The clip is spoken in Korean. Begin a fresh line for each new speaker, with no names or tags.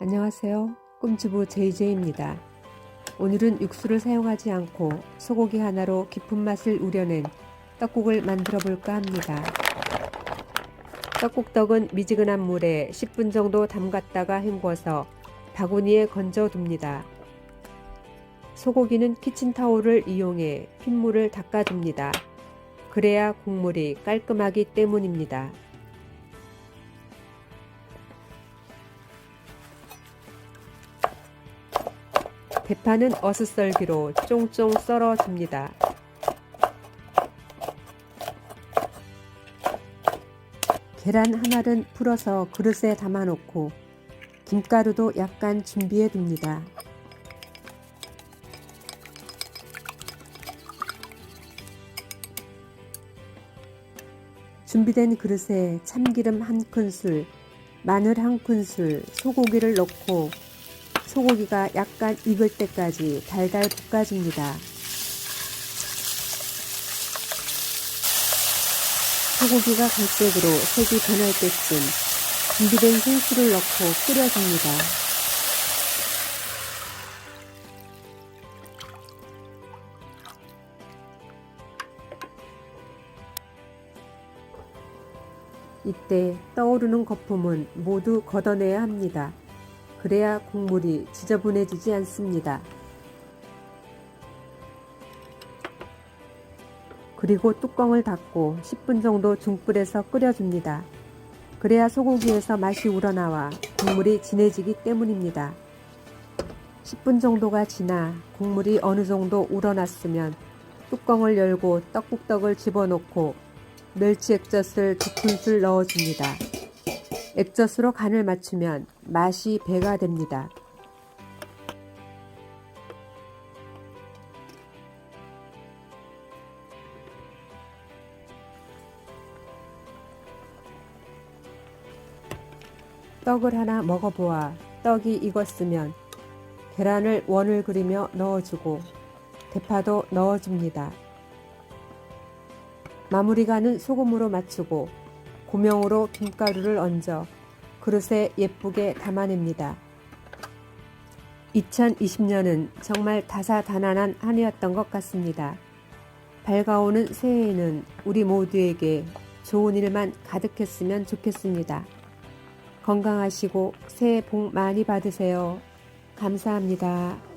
안녕하세요. 꿈주부 JJ입니다. 오늘은 육수를 사용하지 않고 소고기 하나로 깊은 맛을 우려낸 떡국을 만들어 볼까 합니다. 떡국떡은 미지근한 물에 10분 정도 담갔다가 헹궈서 바구니에 건져 둡니다. 소고기는 키친타올을 이용해 핏물을 닦아줍니다. 그래야 국물이 깔끔하기 때문입니다. 대파는 어슷썰기로 쫑쫑 썰어줍니다. 계란 한 알은 풀어서 그릇에 담아놓고 김가루도 약간 준비해 둡니다. 준비된 그릇에 참기름 한 큰술, 마늘 한 큰술, 소고기를 넣고 소고기가 약간 익을 때까지 달달 볶아줍니다. 소고기가 갈색으로 색이 변할 때쯤 준비된 생수를 넣고 끓여줍니다. 이때 떠오르는 거품은 모두 걷어내야 합니다. 그래야 국물이 지저분해지지 않습니다. 그리고 뚜껑을 닫고 10분 정도 중불에서 끓여줍니다. 그래야 소고기에서 맛이 우러나와 국물이 진해지기 때문입니다. 10분 정도가 지나 국물이 어느 정도 우러났으면 뚜껑을 열고 떡국떡을 집어넣고 멸치 액젓을 두 큰술 넣어줍니다. 액젓으로 간을 맞추면 맛이 배가 됩니다. 떡을 하나 먹어보아 떡이 익었으면 계란을 원을 그리며 넣어주고 대파도 넣어줍니다. 마무리간은 소금으로 맞추고 고명으로 김가루를 얹어 그릇에 예쁘게 담아냅니다. 2020년은 정말 다사다난한 한 해였던 것 같습니다. 밝아오는 새해에는 우리 모두에게 좋은 일만 가득했으면 좋겠습니다. 건강하시고 새해 복 많이 받으세요. 감사합니다.